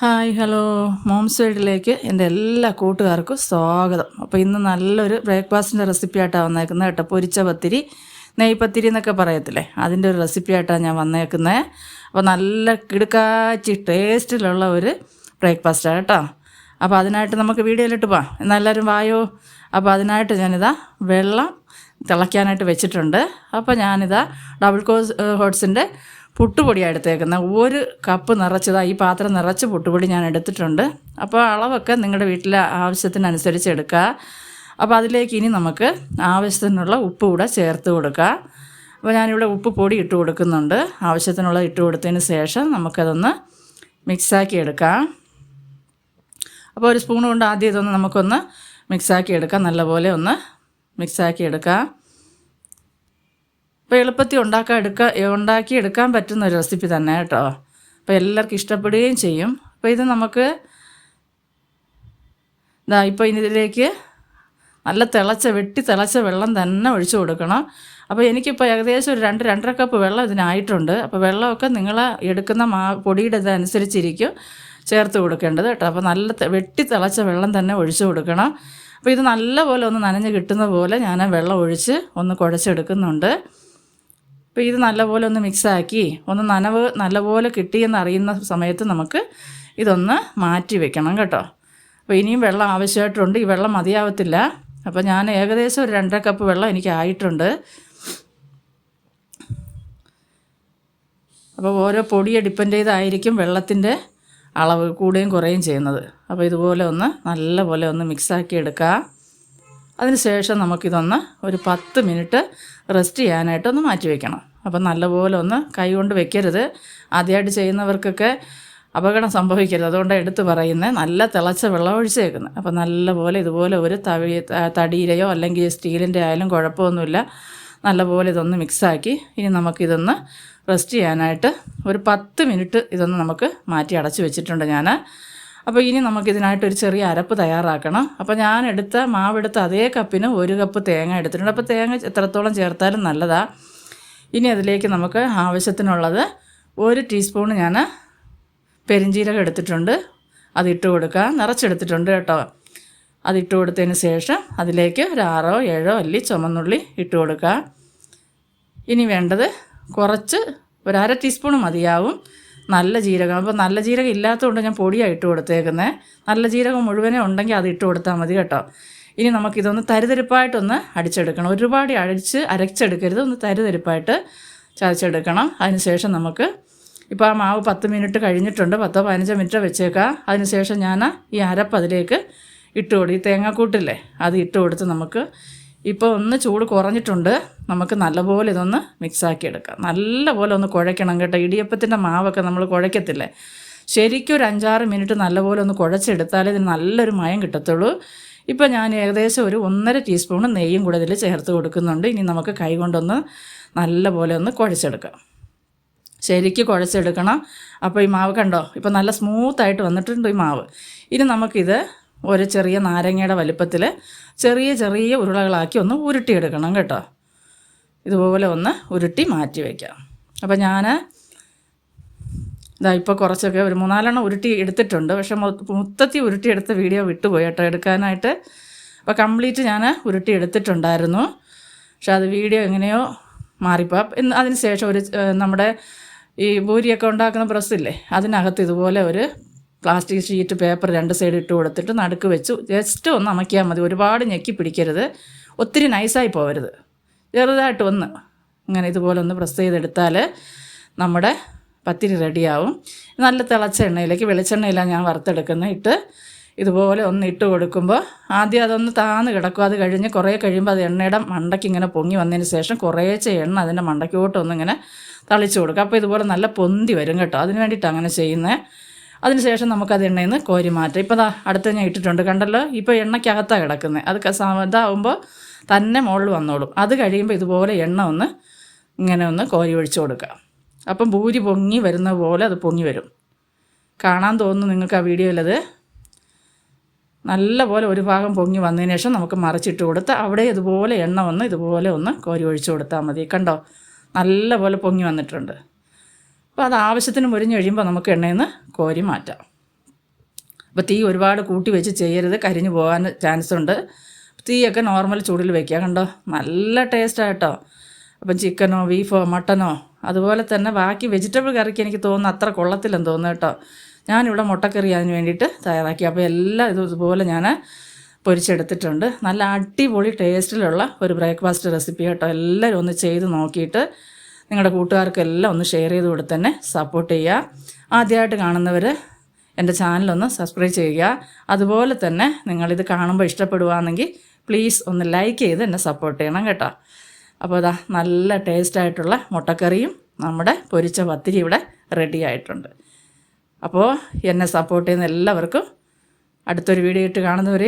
Hi hello. Moms വേൾഡിലേക്ക് എന്റെ എല്ലാ കൂട്ടുകാർക്കും സ്വാഗതം. അപ്പോൾ ഇന്ന് നല്ലൊരു ബ്രേക്ക്ഫാസ്റ്റിന്റെ റെസിപ്പി ആയിട്ടാണ് വന്നേക്കുന്നത് കേട്ടോ. പൊരിച്ച പത്തിരി നെയ്പത്തിരി എന്നൊക്കെ പറയത്തില്ലേ? അതിന്റെ ഒരു റെസിപ്പി ആയിട്ടാണ് ഞാൻ വന്നേക്കുന്നത്. അപ്പോൾ നല്ല കിടുക്കാച്ചി ടേസ്റ്റിലുള്ള ഒരു ബ്രേക്ക്ഫാസ്റ്റാണ് കേട്ടോ. അപ്പോൾ അതിനായിട്ട് നമുക്ക് വീഡിയോയിലിട്ട് പോവാം. എന്നാൽ എല്ലാവരും വായോ? അപ്പോൾ അതിനായിട്ട് ഞാനിതാ വെള്ളം തിളയ്ക്കാനായിട്ട് വെച്ചിട്ടുണ്ട്. അപ്പോൾ ഞാനിതാ ഡബിൾ കോസ് ഹോട്ട്സിന്റെ പുട്ടുപൊടിയാണ് എടുത്തേക്കുന്നത്. ഒരു കപ്പ് നിറച്ചതാ ഈ പാത്രം നിറച്ച് പുട്ടുപൊടി ഞാൻ എടുത്തിട്ടുണ്ട്. അപ്പോൾ അളവൊക്കെ നിങ്ങളുടെ വീട്ടിലെ ആവശ്യത്തിനനുസരിച്ച് എടുക്കുക. അപ്പോൾ അതിലേക്ക് ഇനി നമുക്ക് ആവശ്യത്തിനുള്ള ഉപ്പ് കൂടെ ചേർത്ത് കൊടുക്കുക. അപ്പോൾ ഞാനിവിടെ ഉപ്പ് പൊടി ഇട്ട് കൊടുക്കുന്നുണ്ട്. ആവശ്യത്തിനുള്ള ഇട്ട് കൊടുത്തതിന് ശേഷം നമുക്കതൊന്ന് മിക്സാക്കി എടുക്കാം. അപ്പോൾ ഒരു സ്പൂൺ കൊണ്ട് ആദ്യം ഇതൊന്ന് നമുക്കൊന്ന് മിക്സാക്കി എടുക്കാം. നല്ലപോലെ ഒന്ന് മിക്സാക്കി എടുക്കാം. അപ്പോൾ എളുപ്പത്തിൽ ഉണ്ടാക്കാൻ എടുക്കാൻ പറ്റുന്ന ഒരു റെസിപ്പി തന്നെ കേട്ടോ. അപ്പോൾ എല്ലാവർക്കും ഇഷ്ടപ്പെടുകയും ചെയ്യും. അപ്പോൾ ഇത് നമുക്ക് ഇതാ ഇപ്പോൾ ഇതിലേക്ക് നല്ല തിളച്ച വെട്ടി തിളച്ച വെള്ളം തന്നെ ഒഴിച്ചു കൊടുക്കണം. അപ്പോൾ എനിക്കിപ്പോൾ ഏകദേശം ഒരു രണ്ട് രണ്ടര കപ്പ് വെള്ളം ഇതിനായിട്ടുണ്ട്. അപ്പോൾ വെള്ളമൊക്കെ നിങ്ങൾ എടുക്കുന്ന മാ പൊടിയുടെ ഇതനുസരിച്ചിരിക്കും ചേർത്ത് കൊടുക്കേണ്ടത് കേട്ടോ. അപ്പോൾ നല്ല വെട്ടി തിളച്ച വെള്ളം തന്നെ ഒഴിച്ചു കൊടുക്കണം. അപ്പോൾ ഇത് നല്ലപോലെ ഒന്ന് നനഞ്ഞ് കിട്ടുന്ന പോലെ ഞാൻ വെള്ളം ഒഴിച്ച് ഒന്ന് കുഴച്ചെടുക്കുന്നുണ്ട്. അപ്പോൾ ഇത് നല്ലപോലെ ഒന്ന് മിക്സാക്കി ഒന്ന് നനവ് നല്ലപോലെ കിട്ടിയെന്ന് അറിയുന്ന സമയത്ത് നമുക്ക് ഇതൊന്ന് മാറ്റി വെക്കണം കേട്ടോ. അപ്പോൾ ഇനിയും വെള്ളം ആവശ്യമായിട്ടുണ്ട്. ഈ വെള്ളം മതിയാവത്തില്ല. അപ്പോൾ ഞാൻ ഏകദേശം ഒരു രണ്ടര കപ്പ് വെള്ളം എനിക്ക് ആയിട്ടുണ്ട്. അപ്പോൾ ഓരോ പൊടിയെ ഡിപ്പെൻഡ് ചെയ്തായിരിക്കും വെള്ളത്തിന്റെ അളവ് കൂടുകയും കുറയുകയും ചെയ്യുന്നത്. അപ്പോൾ ഇതുപോലെ ഒന്ന് നല്ലപോലെ ഒന്ന് മിക്സാക്കി എടുക്കുക അതിനുശേഷം നമുക്കിതൊന്ന് ഒരു പത്ത് മിനിറ്റ് റെസ്റ്റ് ചെയ്യാനായിട്ടൊന്ന് മാറ്റി വയ്ക്കണം അപ്പം നല്ലപോലെ ഒന്ന് കൈ കൊണ്ട് വെക്കരുത്. ആദ്യമായിട്ട് ചെയ്യുന്നവർക്കൊക്കെ അപകടം സംഭവിക്കരുത്. അതുകൊണ്ട് എടുത്ത് പറയുന്നത് നല്ല തിളച്ച വെള്ളം ഒഴിച്ചേക്കുന്നത്. അപ്പം നല്ലപോലെ ഇതുപോലെ ഒരു തവി തടിയിലയോ അല്ലെങ്കിൽ സ്റ്റീലിന്റെ ആയാലും കുഴപ്പമൊന്നുമില്ല. നല്ലപോലെ ഇതൊന്ന് മിക്സാക്കി ഇനി നമുക്കിതൊന്ന് റെസ്റ്റ് ചെയ്യാനായിട്ട് ഒരു പത്ത് മിനിറ്റ് ഇതൊന്ന് നമുക്ക് മാറ്റി അടച്ചു വെച്ചിട്ടുണ്ട് ഞാൻ. അപ്പോൾ ഇനി നമുക്കിതിനായിട്ട് ഒരു ചെറിയ അരപ്പ് തയ്യാറാക്കണം. അപ്പോൾ ഞാൻ എടുത്ത മാവെടുത്ത അതേ കപ്പിന് ഒരു കപ്പ് തേങ്ങ എടുത്തിട്ടുണ്ട്. അപ്പോൾ തേങ്ങ എത്രത്തോളം ചേർത്താലും നല്ലതാണ് ഇനി അതിലേക്ക് നമുക്ക് ആവശ്യത്തിനുള്ളത് ഒരു ടീസ്പൂൺ ഞാൻ പെരിഞ്ചീരകം എടുത്തിട്ടുണ്ട്. അതിട്ട് കൊടുക്കുക നിറച്ചെടുത്തിട്ടുണ്ട് കേട്ടോ. അതിട്ട് കൊടുത്തതിന് ശേഷം അതിലേക്ക് ഒരു ആറോ ഏഴോ അല്ലി ചുമന്നുള്ളി ഇട്ട് കൊടുക്കുക ഇനി വേണ്ടത് കുറച്ച് ഒരു അര ടീസ്പൂൺ മതിയാവും. നല്ല ജീരകം. അപ്പോൾ നല്ല ജീരകം ഇല്ലാത്തതുകൊണ്ട് ഞാൻ പൊടിയാണ് ഇട്ട് കൊടുത്തേക്കുന്നത് നല്ല ജീരകം മുഴുവനേ ഉണ്ടെങ്കിൽ അത് ഇട്ട് കൊടുത്താൽ മതി കേട്ടോ. ഇനി നമുക്കിതൊന്ന് തരിതരിപ്പായിട്ടൊന്ന് അടിച്ചെടുക്കണം. ഒരുപാട് അടിച്ച് അരച്ചെടുക്കരുത്. ഒന്ന് തരിതരിപ്പായിട്ട് ചതച്ചെടുക്കണം. അതിനുശേഷം നമുക്ക് ഇപ്പോൾ ആ മാവ് പത്ത് മിനിറ്റ് കഴിഞ്ഞിട്ടുണ്ട്. പത്തോ പതിനഞ്ചോ മിനിറ്റ് വെച്ചേക്കാം. അതിനുശേഷം ഞാൻ ഈ അരപ്പ് അതിലേക്ക് ഇട്ട് കൊടുക്കും ഈ തേങ്ങാക്കൂട്ടില്ലേ അത് ഇട്ട് കൊടുത്ത് നമുക്ക് ഇപ്പോൾ ഒന്ന് ചൂട് കുറഞ്ഞിട്ടുണ്ട്. നമുക്ക് നല്ലപോലെ ഇതൊന്ന് മിക്സാക്കി എടുക്കാം നല്ലപോലെ ഒന്ന് കുഴയ്ക്കണം കേട്ടോ. ഇടിയപ്പത്തിന്റെ മാവൊക്കെ നമ്മൾ കുഴയ്ക്കത്തില്ലേ? ശരിക്കും ഒരു അഞ്ചാറ് മിനിറ്റ് നല്ലപോലെ ഒന്ന് കുഴച്ചെടുത്താലേ ഇതിന് നല്ലൊരു മയം കിട്ടത്തുള്ളൂ. ഇപ്പോൾ ഞാൻ ഏകദേശം ഒരു ഒന്നര ടീസ്പൂൺ നെയ്യും കൂടെ ഇതിൽ ചേർത്ത് കൊടുക്കുന്നുണ്ട്. ഇനി നമുക്ക് കൈ കൊണ്ടൊന്ന് നല്ലപോലെ ഒന്ന് കുഴച്ചെടുക്കാം. ശരിക്ക് കുഴച്ചെടുക്കണം. അപ്പോൾ ഈ മാവ് കണ്ടോ? ഇപ്പോൾ നല്ല സ്മൂത്തായിട്ട് വന്നിട്ടുണ്ട് ഈ മാവ്. ഇനി നമുക്കിത് ഒരു ചെറിയ നാരങ്ങയുടെ വലിപ്പത്തിൽ ചെറിയ ചെറിയ ഉരുളകളാക്കി ഒന്ന് ഉരുട്ടിയെടുക്കണം കേട്ടോ. ഇതുപോലെ ഒന്ന് ഉരുട്ടി മാറ്റി വയ്ക്കാം അപ്പോൾ ഞാൻ ഇതാ ഇപ്പോൾ കുറച്ചൊക്കെ ഒരു മൂന്നാലെണ്ണം ഉരുട്ടി എടുത്തിട്ടുണ്ട്. പക്ഷേ മൊത്തത്തിൽ ഉരുട്ടിയെടുത്ത വീഡിയോ വിട്ടുപോയി കേട്ടോ എടുക്കാനായിട്ട്. അപ്പോൾ കംപ്ലീറ്റ് ഞാൻ ഉരുട്ടി എടുത്തിട്ടുണ്ടായിരുന്നു പക്ഷെ അത് വീഡിയോ എങ്ങനെയോ മാറിപ്പോൾ അതിന് ശേഷം ഒരു നമ്മുടെ ഈ ബൂരിയൊക്കെ ഉണ്ടാക്കുന്ന പ്രസ്സില്ലേ അതിനകത്ത് ഇതുപോലെ ഒരു പ്ലാസ്റ്റിക് ഷീറ്റ് പേപ്പർ രണ്ട് സൈഡ് ഇട്ട് കൊടുത്തിട്ട് നടുക്ക് വെച്ച്. ജസ്റ്റ് ഒന്ന് അമക്കിയാൽ മതി. ഒരുപാട് ഞെക്കി പിടിക്കരുത്. ഒത്തിരി നൈസായി പോകരുത് ചെറുതായിട്ട് ഒന്ന് അങ്ങനെ ഇതുപോലെ ഒന്ന് പ്രസ് ചെയ്തെടുത്താൽ നമ്മുടെ പത്തിരി റെഡിയാവും നല്ല തിളച്ച എണ്ണയിലേക്ക് വെളിച്ചെണ്ണയിലാണ് ഞാൻ വറുത്തെടുക്കുന്നത് ഇട്ട് ഇതുപോലെ ഒന്ന് ഇട്ട് കൊടുക്കുമ്പോൾ ആദ്യം അതൊന്ന് താന്ന് കിടക്കും. അത് കഴിഞ്ഞ് കുറേ കഴിയുമ്പോൾ അത് എണ്ണയുടെ മണ്ടയ്ക്ക് ഇങ്ങനെ പൊങ്ങി വന്നതിന് ശേഷം കുറേശ്ശെ എണ്ണ അതിന്റെ മണ്ടയ്ക്കോട്ടൊന്നിങ്ങനെ തളിച്ച് കൊടുക്കും. അപ്പോൾ ഇതുപോലെ നല്ല പൊന്തി വരും കേട്ടോ. അതിന് വേണ്ടിയിട്ട് അങ്ങനെ ചെയ്യുന്നത് അതിനുശേഷം നമുക്കത് എണ്ണയിൽ നിന്ന് കോരി മാറ്റാം. ഇപ്പോൾ ദാ അടുത്ത് ഞാൻ ഇട്ടിട്ടുണ്ട്. കണ്ടല്ലോ? ഇപ്പോൾ എണ്ണയ്ക്കകത്താണ് കിടക്കുന്നത് അത് ഇതാവുമ്പോൾ തന്നെ മുകളിൽ വന്നോളും. അത് കഴിയുമ്പോൾ ഇതുപോലെ എണ്ണ ഒന്ന് ഇങ്ങനെ ഒന്ന് കോരി ഒഴിച്ചു കൊടുക്കുക അപ്പം ഭൂരി പൊങ്ങി വരുന്ന പോലെ അത് പൊങ്ങി വരും. കാണാൻ തോന്നുന്നു നിങ്ങൾക്ക് ആ വീഡിയോയിലത് നല്ല പോലെ ഒരു ഭാഗം പൊങ്ങി വന്നതിന് ശേഷം നമുക്ക് മറിച്ചിട്ട് കൊടുത്ത് അവിടെ ഇതുപോലെ എണ്ണ വന്ന് ഇതുപോലെ ഒന്ന് കോരി ഒഴിച്ചു കൊടുത്താൽ മതി. കണ്ടോ? നല്ല പോലെ പൊങ്ങി വന്നിട്ടുണ്ട്. അപ്പോൾ അത് ആവശ്യത്തിന് മുരിഞ്ഞ് കഴിയുമ്പോൾ നമുക്ക് എണ്ണയിൽ നിന്ന് കോരി മാറ്റാം. അപ്പോൾ തീ ഒരുപാട് കൂട്ടി വെച്ച് ചെയ്യരുത്. കരിഞ്ഞു പോകാൻ ചാൻസ് ഉണ്ട്. തീയൊക്കെ നോർമൽ ചൂടിൽ വയ്ക്കുക കണ്ടോ? നല്ല ടേസ്റ്റാണ് കേട്ടോ. അപ്പം ചിക്കനോ ബീഫോ മട്ടനോ അതുപോലെ തന്നെ ബാക്കി വെജിറ്റബിൾ കറിക്ക് എനിക്ക് തോന്നുന്നു അത്ര കൊള്ളത്തില്ലെന്ന് തോന്നുന്നു കേട്ടോ. ഞാനിവിടെ മുട്ടക്കറി അതിന് വേണ്ടിയിട്ട് തയ്യാറാക്കി. അപ്പോൾ എല്ലാം ഇതും ഇതുപോലെ ഞാൻ പൊരിച്ചെടുത്തിട്ടുണ്ട്. നല്ല അടിപൊളി ടേസ്റ്റിലുള്ള ഒരു ബ്രേക്ക്ഫാസ്റ്റ് റെസിപ്പി കേട്ടോ. എല്ലാവരും ഒന്ന് ചെയ്ത് നോക്കിയിട്ട് നിങ്ങളുടെ കൂട്ടുകാർക്കെല്ലാം ഒന്ന് ഷെയർ ചെയ്ത് കൊടുത്ത് തന്നെ സപ്പോർട്ട് ചെയ്യുക. ആദ്യമായിട്ട് കാണുന്നവർ എന്റെ ചാനലൊന്ന് സബ്സ്ക്രൈബ് ചെയ്യുക. അതുപോലെ തന്നെ നിങ്ങളിത് കാണുമ്പോൾ ഇഷ്ടപ്പെടുകയാണെങ്കിൽ പ്ലീസ് ഒന്ന് ലൈക്ക് ചെയ്ത് എന്നെ സപ്പോർട്ട് ചെയ്യണം കേട്ടോ. അപ്പോൾ അതാ നല്ല ടേസ്റ്റായിട്ടുള്ള മുട്ടക്കറിയും നമ്മുടെ പൊരിച്ച പത്തിരി ഇവിടെ റെഡി ആയിട്ടുണ്ട്. അപ്പോൾ എന്നെ സപ്പോർട്ട് ചെയ്യുന്ന എല്ലാവർക്കും അടുത്തൊരു വീഡിയോ ഇട്ട് കാണുന്നവരെയും